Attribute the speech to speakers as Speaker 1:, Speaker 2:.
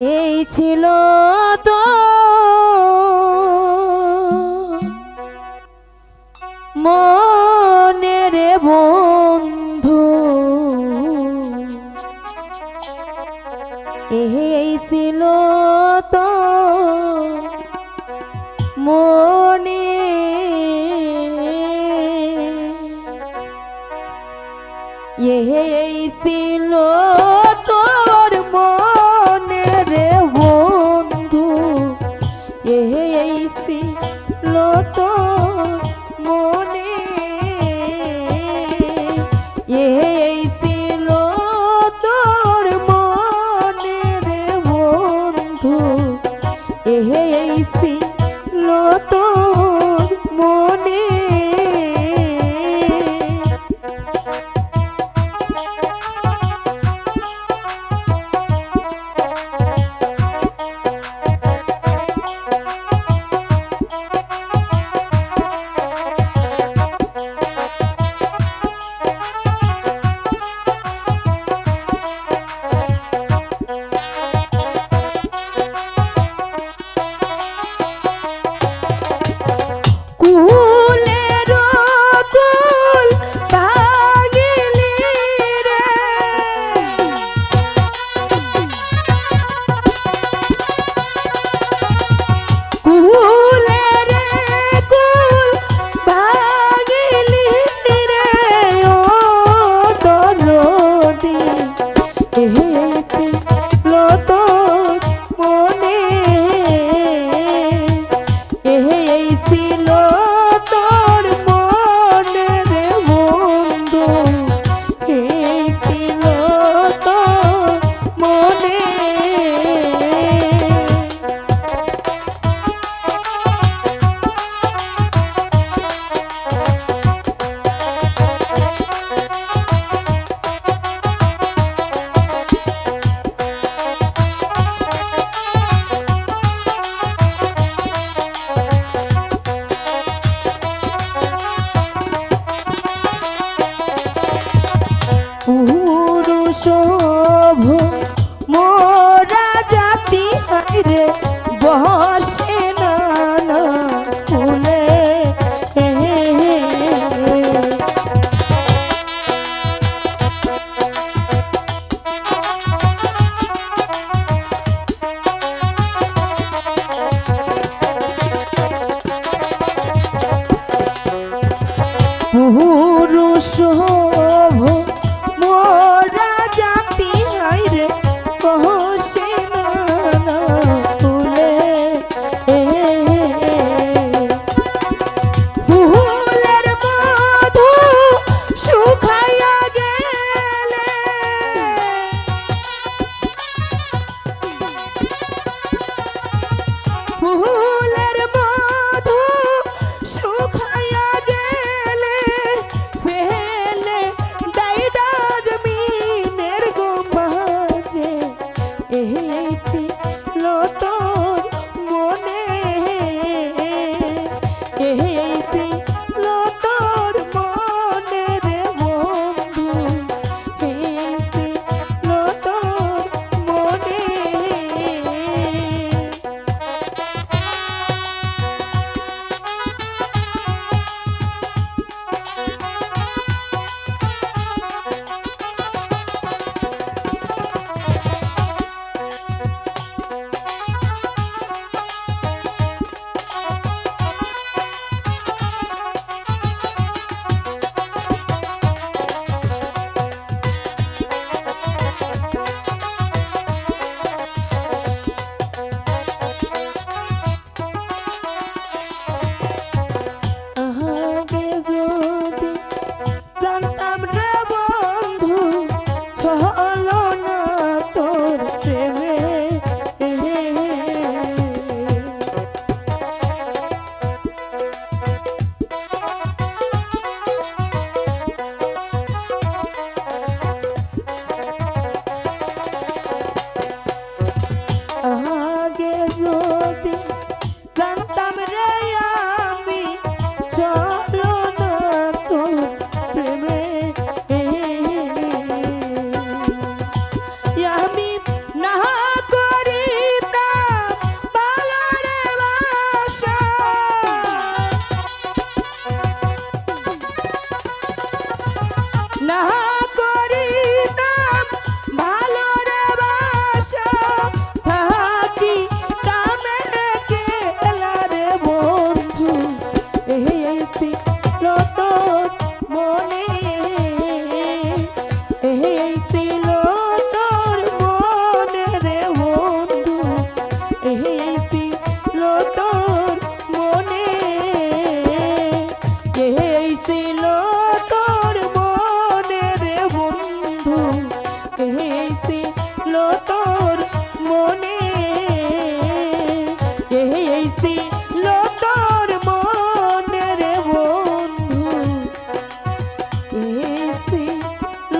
Speaker 1: এই ছিল তো মনের বন্ধু। এই ছিল তো মনে এই ছিল lupa Uhul. Woohoo! না করিতাম ভালো রে বাসা। থাকি কামে কেলা রে বন্ধু। এসি নতুন মনে। এসি নতুন মনে রে বন্ধু। এসি নতুন তোর মনে। এই ছিল তোর মনে রে বন্ধু। এই ছিল